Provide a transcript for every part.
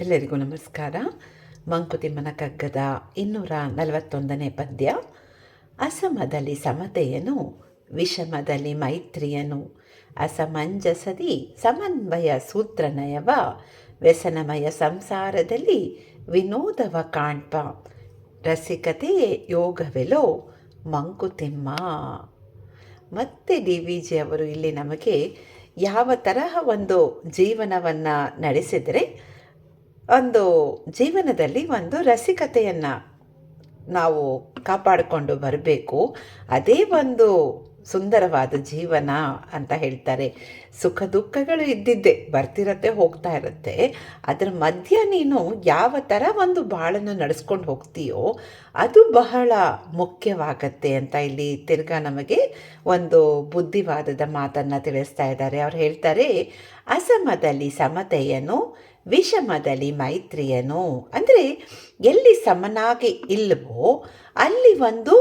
ಎಲ್ಲರಿಗೂ ನಮಸ್ಕಾರ. ಮಂಕುತಿಮ್ಮನ ಕಗ್ಗದ ಇನ್ನೂರ ನಲವತ್ತೊಂದನೇ ಪದ್ಯ. ಅಸಮದಲ್ಲಿ ಸಮತೆಯನು, ವಿಷಮದಲ್ಲಿ ಮೈತ್ರಿಯನು. ಅಸಮಂಜಸದಿ ಸಮನ್ವಯ ಸೂತ್ರನಯವ, ವ್ಯಸನಮಯ ಸಂಸಾರದಲ್ಲಿ ವಿನೋದವ ಕಾಣ್ಪ. ರಸಿಕತೆಯೇ ಯೋಗವೆಲೋ ಮಂಕುತಿಮ್ಮ. ಮತ್ತೆ ಡಿ ವಿ ಜಿ ಅವರು ಇಲ್ಲಿ ನಮಗೆ ಯಾವ ತರಹ ಒಂದು ಜೀವನವನ್ನು ನಡೆಸಿದರೆ ಒಂದು ಜೀವನದಲ್ಲಿ ಒಂದು ರಸಿಕತೆಯನ್ನು ನಾವು ಕಾಪಾಡಿಕೊಂಡು ಬರಬೇಕು. ಅದೇ ಒಂದು ಸುಂದರವಾದ ಜೀವನ ಅಂತ ಹೇಳ್ತಾರೆ. ಸುಖ ದುಃಖಗಳು ಇದ್ದಿದ್ದೆ, ಬರ್ತಿರತ್ತೆ, ಹೋಗ್ತಾ ಇರುತ್ತೆ. ಅದರ ಮಧ್ಯ ನೀನು ಯಾವ ಥರ ಒಂದು ಬಾಳನ್ನು ನಡೆಸ್ಕೊಂಡು ಹೋಗ್ತೀಯೋ ಅದು ಬಹಳ ಮುಖ್ಯವಾಗತ್ತೆ ಅಂತ ಇಲ್ಲಿ ತಿರ್ಗಾ ನಮಗೆ ಒಂದು ಬುದ್ಧಿವಾದದ ಮಾತನ್ನು ತಿಳಿಸ್ತಾ ಇದ್ದಾರೆ. ಅವ್ರು ಹೇಳ್ತಾರೆ, ಅಸಮದಲ್ಲಿ ಸಮತೆಯನ್ನು ವಿಷಮದಲ್ಲಿ ಮೈತ್ರಿಯನು. ಅಂದರೆ ಎಲ್ಲಿ ಸಮನಾಗಿ ಇಲ್ಲವೋ ಅಲ್ಲಿ ಒಂದು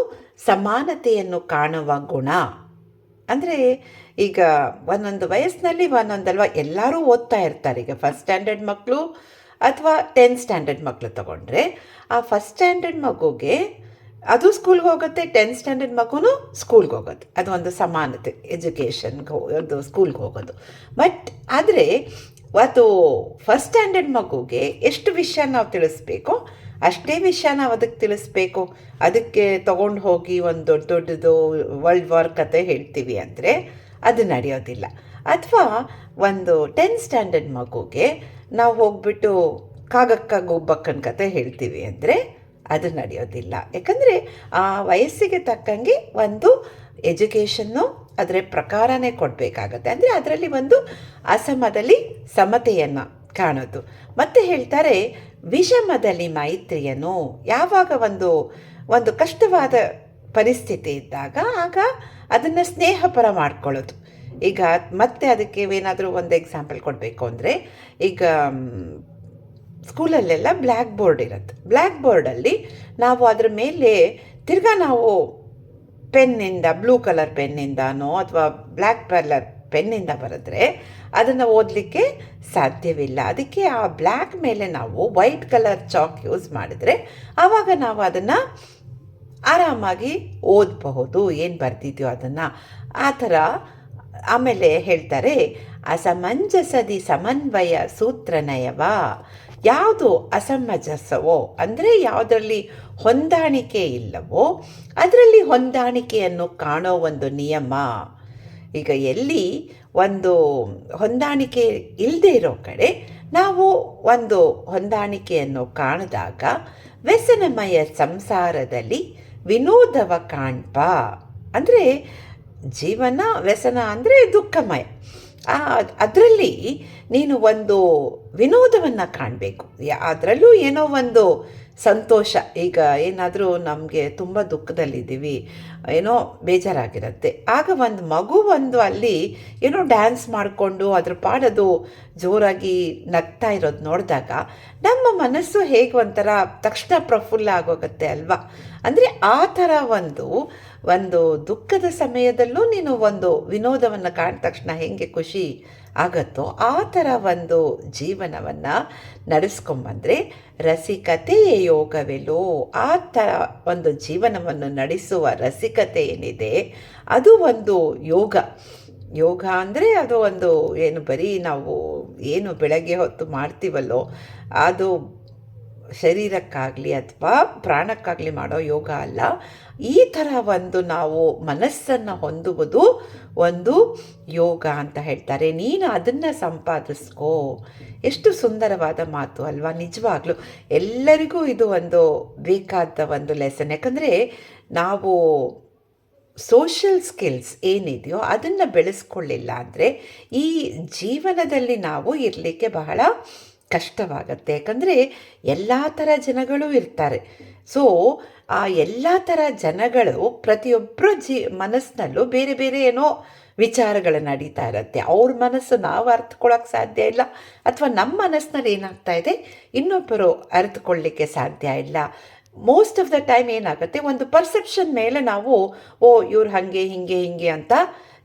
ಸಮಾನತೆಯನ್ನು ಕಾಣುವ ಗುಣ. ಅಂದರೆ ಈಗ ಒಂದೊಂದು ವಯಸ್ಸಿನಲ್ಲಿ ಒಂದೊಂದಲ್ವ ಎಲ್ಲರೂ ಓದ್ತಾ ಇರ್ತಾರೆ. ಈಗ ಫಸ್ಟ್ ಸ್ಟ್ಯಾಂಡರ್ಡ್ ಮಕ್ಕಳು ಅಥವಾ ಟೆಂತ್ ಸ್ಟ್ಯಾಂಡರ್ಡ್ ಮಕ್ಕಳು ತಗೊಂಡ್ರೆ ಆ ಫಸ್ಟ್ ಸ್ಟ್ಯಾಂಡರ್ಡ್ ಮಗುಗೆ ಅದು ಸ್ಕೂಲ್ಗೆ ಹೋಗುತ್ತೆ ಟೆಂತ್ ಸ್ಟ್ಯಾಂಡರ್ಡ್ ಮಗುನು ಸ್ಕೂಲ್ಗೆ ಹೋಗೋದು. ಅದು ಒಂದು ಸಮಾನತೆ ಎಜುಕೇಷನ್ಗೆ ಒಂದು ಸ್ಕೂಲ್ಗೆ ಹೋಗೋದು. ಬಟ್ ಆದರೆ ಅದು ಫಸ್ಟ್ ಸ್ಟ್ಯಾಂಡರ್ಡ್ ಮಗುಗೆ ಎಷ್ಟು ವಿಷಯ ನಾವು ತಿಳಿಸ್ಬೇಕೋ ಅಷ್ಟೇ ವಿಷಯ ನಾವು ಅದಕ್ಕೆ ತಿಳಿಸ್ಬೇಕು. ಅದಕ್ಕೆ ತಗೊಂಡು ಹೋಗಿ ಒಂದು ದೊಡ್ಡ ದೊಡ್ಡದು ವರ್ಲ್ಡ್ ವಾರ್ ಕತೆ ಹೇಳ್ತೀವಿ ಅಂದರೆ ಅದು ನಡೆಯೋದಿಲ್ಲ. ಅಥವಾ ಒಂದು ಟೆಂತ್ ಸ್ಟ್ಯಾಂಡರ್ಡ್ ಮಗುಗೆ ನಾವು ಹೋಗ್ಬಿಟ್ಟು ಕಾಗಕ್ಕ ಗೋಬಕ್ಕನ ಕತೆ ಹೇಳ್ತೀವಿ ಅಂದರೆ ಅದು ನಡೆಯೋದಿಲ್ಲ. ಯಾಕಂದರೆ ಆ ವಯಸ್ಸಿಗೆ ತಕ್ಕಂಗೆ ಒಂದು ಎಜುಕೇಷನ್ನು ಅದರ ಪ್ರಕಾರನೇ ಕೊಡಬೇಕಾಗತ್ತೆ. ಅಂದರೆ ಅದರಲ್ಲಿ ಒಂದು ಅಸಮದಲ್ಲಿ ಸಮತೆಯನ್ನು ಕಾಣೋದು. ಮತ್ತೆ ಹೇಳ್ತಾರೆ, ವಿಷಮದಲ್ಲಿ ಮೈತ್ರಿಯನ್ನು. ಯಾವಾಗ ಒಂದು ಒಂದು ಕಷ್ಟವಾದ ಪರಿಸ್ಥಿತಿ ಇದ್ದಾಗ ಆಗ ಅದನ್ನು ಸ್ನೇಹಪರ ಮಾಡ್ಕೊಳ್ಳೋದು. ಈಗ ಮತ್ತೆ ಅದಕ್ಕೆ ಏನಾದರೂ ಒಂದು ಎಕ್ಸಾಂಪಲ್ ಕೊಡಬೇಕು ಅಂದರೆ, ಈಗ ಸ್ಕೂಲಲ್ಲೆಲ್ಲ ಬ್ಲ್ಯಾಕ್ ಬೋರ್ಡ್ ಇರುತ್ತೆ. ಬ್ಲ್ಯಾಕ್ ಬೋರ್ಡಲ್ಲಿ ನಾವು ಅದರ ಮೇಲೆ ತಿರ್ಗಾ ನಾವು ಪೆನ್ನಿಂದ, ಬ್ಲೂ ಕಲರ್ ಪೆನ್ನಿಂದನೋ ಅಥವಾ ಬ್ಲ್ಯಾಕ್ ಕಲರ್ ಪೆನ್ನಿಂದ ಬರೆದ್ರೆ ಅದನ್ನು ಓದಲಿಕ್ಕೆ ಸಾಧ್ಯವಿಲ್ಲ. ಅದಕ್ಕೆ ಆ ಬ್ಲ್ಯಾಕ್ ಮೇಲೆ ನಾವು ವೈಟ್ ಕಲರ್ ಚಾಕ್ ಯೂಸ್ ಮಾಡಿದರೆ ಆವಾಗ ನಾವು ಅದನ್ನು ಆರಾಮಾಗಿ ಓದಬಹುದು. ಏನು ಬರ್ತಿದ್ಯೋ ಅದನ್ನು. ಆ ಥರ ಆಮೇಲೆ ಹೇಳ್ತಾರೆ, ಅಸಮಂಜಸದಿ ಸಮನ್ವಯ ಸೂತ್ರನಯವ. ಯಾವುದು ಅಸಮಂಜಸವೋ, ಅಂದರೆ ಯಾವುದರಲ್ಲಿ ಹೊಂದಾಣಿಕೆ ಇಲ್ಲವೋ, ಅದರಲ್ಲಿ ಹೊಂದಾಣಿಕೆಯನ್ನು ಕಾಣೋ ಒಂದು ನಿಯಮ. ಈಗ ಎಲ್ಲಿ ಒಂದು ಹೊಂದಾಣಿಕೆ ಇಲ್ಲದೆ ಇರೋ ಕಡೆ, ನಾವು ಒಂದು ಹೊಂದಾಣಿಕೆಯನ್ನು ಕಾಣಿದಾಗ ವ್ಯಸನಮಯ ಸಂಸಾರದಲ್ಲಿ ವಿನೋದವ ಕಾಣ್ಪ. ಅಂದರೆ ಜೀವನ ವ್ಯಸನ ಅಂದರೆ ದುಃಖಮಯ. ಅದರಲ್ಲಿ ನೀನು ಒಂದು ವಿನೋದವನ್ನು ಕಾಣಬೇಕು. ಅದರಲ್ಲೂ ಏನೋ ಒಂದು ಸಂತೋಷ. ಈಗ ಏನಾದರೂ ನಮಗೆ ತುಂಬ ದುಃಖದಲ್ಲಿದ್ದೀವಿ, ಏನೋ ಬೇಜಾರಾಗಿರುತ್ತೆ. ಆಗ ಒಂದು ಮಗು ಒಂದು ಅಲ್ಲಿ ಏನೋ ಡ್ಯಾನ್ಸ್ ಮಾಡಿಕೊಂಡು ಅದ್ರ ಪಾಡದು ಜೋರಾಗಿ ನಗ್ತಾ ಇರೋದು ನೋಡಿದಾಗ ನಮ್ಮ ಮನಸ್ಸು ಹೇಗೆ ಒಂಥರ ತಕ್ಷಣ ಪ್ರಫುಲ್ಲ ಆಗೋಗುತ್ತೆ ಅಲ್ವಾ? ಅಂದರೆ ಆ ಥರ ಒಂದು ಒಂದು ದುಃಖದ ಸಮಯದಲ್ಲೂ ನೀನು ಒಂದು ವಿನೋದವನ್ನು ಕಾಣ ತಕ್ಷಣ ಹೇಗೆ ಖುಷಿ ಆಗತ್ತೋ ಆ ಥರ ಒಂದು ಜೀವನವನ್ನು ನಡೆಸ್ಕೊಂಬಂದರೆ ರಸಿಕತೆಯೇ ಯೋಗವೆಲ್ಲೋ, ಆ ಥರ ಒಂದು ಜೀವನವನ್ನು ನಡೆಸುವ ರಸಿಕತೆ ಏನಿದೆ, ಅದು ಒಂದು ಯೋಗ. ಯೋಗ ಅಂದರೆ ಅದು ಒಂದು ಏನು ಬರೀ ನಾವು ಏನು ಬೆಳಗ್ಗೆ ಹೊತ್ತು ಮಾಡ್ತೀವಲ್ಲೋ, ಅದು ಶರೀರಕ್ಕಾಗಲಿ ಅಥವಾ ಪ್ರಾಣಕ್ಕಾಗಲಿ ಮಾಡೋ ಯೋಗ ಅಲ್ಲ, ಈ ಥರ ಒಂದು ನಾವು ಮನಸ್ಸನ್ನು ಹೊಂದುವುದು ಒಂದು ಯೋಗ ಅಂತ ಹೇಳ್ತಾರೆ. ನೀನು ಅದನ್ನು ಸಂಪಾದಿಸ್ಕೋ. ಎಷ್ಟು ಸುಂದರವಾದ ಮಾತು ಅಲ್ವಾ? ನಿಜವಾಗ್ಲೂ ಎಲ್ಲರಿಗೂ ಇದು ಒಂದು ಬೇಕಾದ ಒಂದು ಲೆಸನ್ ಯಾಕಂದರೆ ನಾವು ಸೋಷಿಯಲ್ ಸ್ಕಿಲ್ಸ್ ಏನಿದೆಯೋ ಅದನ್ನು ಬೆಳೆಸ್ಕೊಳ್ಳಿಲ್ಲ ಅಂದರೆ ಈ ಜೀವನದಲ್ಲಿ ನಾವು ಇರಲಿಕ್ಕೆ ಬಹಳ ಕಷ್ಟವಾಗತ್ತೆ. ಯಾಕಂದರೆ ಎಲ್ಲ ಥರ ಜನಗಳು ಇರ್ತಾರೆ. ಸೊ ಆ ಎಲ್ಲ ಥರ ಜನಗಳು ಪ್ರತಿಯೊಬ್ಬರ ಜಿ ಮನಸ್ಸಿನಲ್ಲೂ ಬೇರೆ ಬೇರೆ ಏನೋ ವಿಚಾರಗಳು ನಡೀತಾ ಇರುತ್ತೆ. ಅವ್ರ ಮನಸ್ಸು ನಾವು ಅರ್ಥಕೊಳ್ಳೋಕೆ ಸಾಧ್ಯ ಇಲ್ಲ. ಅಥವಾ ನಮ್ಮ ಮನಸ್ಸಿನಲ್ಲಿ ಏನಾಗ್ತಾ ಇದೆ? ಇನ್ನೊಬ್ಬರು ಅರ್ಥಕೊಳ್ಳಿಕ್ಕೆ ಸಾಧ್ಯ ಇಲ್ಲ. ಮೋಸ್ಟ್ ಆಫ್ ದ ಟೈಮ್ ಏನಾಗುತ್ತೆ? ಒಂದು ಪರ್ಸೆಪ್ಷನ್ ಮೇಲೆ ನಾವು, ಓ, ಇವ್ರು ಹಾಗೆ, ಹೀಗೆ ಹೀಗೆ ಅಂತ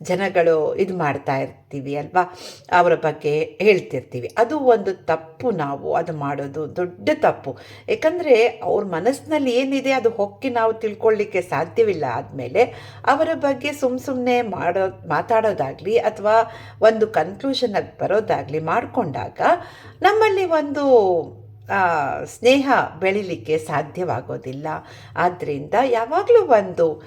ಜನಗಳು ಇದು ಮಾಡ್ತಾ ಇರ್ತೀವಿ ಅಲ್ವಾ? ಅವರ ಬಗ್ಗೆ ಹೇಳ್ತಿರ್ತೀವಿ. ಅದು ಒಂದು ತಪ್ಪು ನಾವು, ಅದು ಮಾಡೋದು ದೊಡ್ಡ ತಪ್ಪು. ಯಾಕಂದರೆ ಅವ್ರ ಮನಸ್ಸಿನಲ್ಲಿ ಏನಿದೆ ಅದು ಹೊಕ್ಕಿ ನಾವು ತಿಳ್ಕೊಳ್ಳಿಕ್ಕೆ ಸಾಧ್ಯವಿಲ್ಲ ಆದಮೇಲೆ ಅವರ ಬಗ್ಗೆ ಸುಮ್ಮ ಸುಮ್ಮನೆ ಮಾಡೋ, ಮಾತಾಡೋದಾಗಲಿ ಅಥವಾ ಒಂದು ಕನ್ಕ್ಲೂಷನ್ಗೆ ಬರೋದಾಗಲಿ ಮಾಡಿಕೊಂಡಾಗ ನಮ್ಮಲ್ಲಿ ಒಂದು ಸ್ನೇಹ ಬೆಳಿಲಿಕ್ಕೆ ಸಾಧ್ಯವಾಗೋದಿಲ್ಲ. ಆದ್ದರಿಂದ ಯಾವಾಗಲೂ ಒಂದು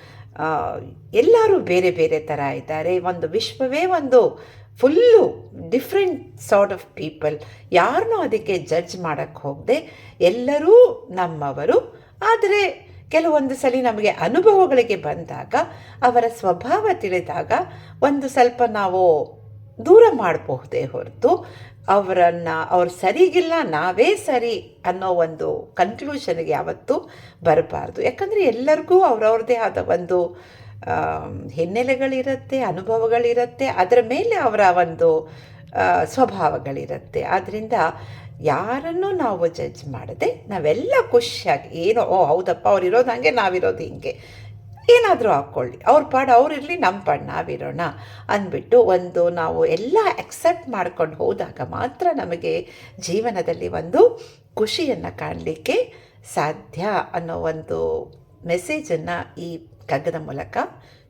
ಎಲ್ಲರೂ ಬೇರೆ ಬೇರೆ ಥರ ಇದ್ದಾರೆ. ಒಂದು ವಿಶ್ವವೇ ಒಂದು full different sort of people. ಯಾರನ್ನೂ ಅದಕ್ಕೆ ಜಡ್ಜ್ ಮಾಡೋಕ್ಕೆ ಹೋಗದೆ. ಎಲ್ಲರೂ ನಮ್ಮವರು. ಆದರೆ ಕೆಲವೊಂದು ಸಲ ನಮಗೆ ಅನುಭವಗಳಿಗೆ ಬಂದಾಗ, ಅವರ ಸ್ವಭಾವ ತಿಳಿದಾಗ, ಒಂದು ಸ್ವಲ್ಪ ನಾವು ದೂರ ಮಾಡಬಹುದೇ ಹೊರತು ಅವರನ್ನು, ಅವ್ರು ಸರಿಗಿಲ್ಲ, ನಾವೇ ಸರಿ ಅನ್ನೋ ಒಂದು ಕನ್ಕ್ಲೂಷನ್ಗೆ ಯಾವತ್ತೂ ಬರಬಾರ್ದು. ಯಾಕಂದರೆ ಎಲ್ಲರಿಗೂ ಅವ್ರವ್ರದ್ದೇ ಆದ ಒಂದು ಹಿನ್ನೆಲೆಗಳಿರುತ್ತೆ, ಅನುಭವಗಳಿರುತ್ತೆ, ಅದರ ಮೇಲೆ ಅವರ ಒಂದು ಸ್ವಭಾವಗಳಿರುತ್ತೆ. ಆದ್ದರಿಂದ ಯಾರನ್ನು ನಾವು ಜಡ್ಜ್ ಮಾಡದೆ ನಾವೆಲ್ಲ ಖುಷಿಯಾಗಿ, ಏನೋ, ಓ, ಹೌದಪ್ಪ ಅವ್ರು ಇರೋದು ಹಂಗೆ, ನಾವಿರೋದು ಹಿಂಗೆ ಏನಾದರೂ ಹಾಕ್ಕೊಳ್ಳಿ ಅವ್ರ ಪಾಡು ಅವರಿರಲಿ ನಮ್ಮ ಪಾಡು ನಾವಿರೋಣ ಅಂದ್ಬಿಟ್ಟು ಒಂದು ನಾವು ಎಲ್ಲ ಅಕ್ಸೆಪ್ಟ್ ಮಾಡ್ಕೊಂಡು ಹೋದಾಗ ಮಾತ್ರ ನಮಗೆ ಜೀವನದಲ್ಲಿ ಒಂದು ಖುಷಿಯನ್ನು ಕಾಣಲಿಕ್ಕೆ ಸಾಧ್ಯ ಅನ್ನೋ ಒಂದು ಮೆಸೇಜನ್ನು ಈ ಕಗ್ಗದ ಮೂಲಕ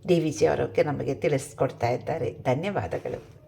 ಡಿ ವಿ ಜಿ ಅವರೊಕ್ಕೆ ನಮಗೆ ತಿಳಿಸ್ಕೊಡ್ತಾ ಇದ್ದಾರೆ. ಧನ್ಯವಾದಗಳು.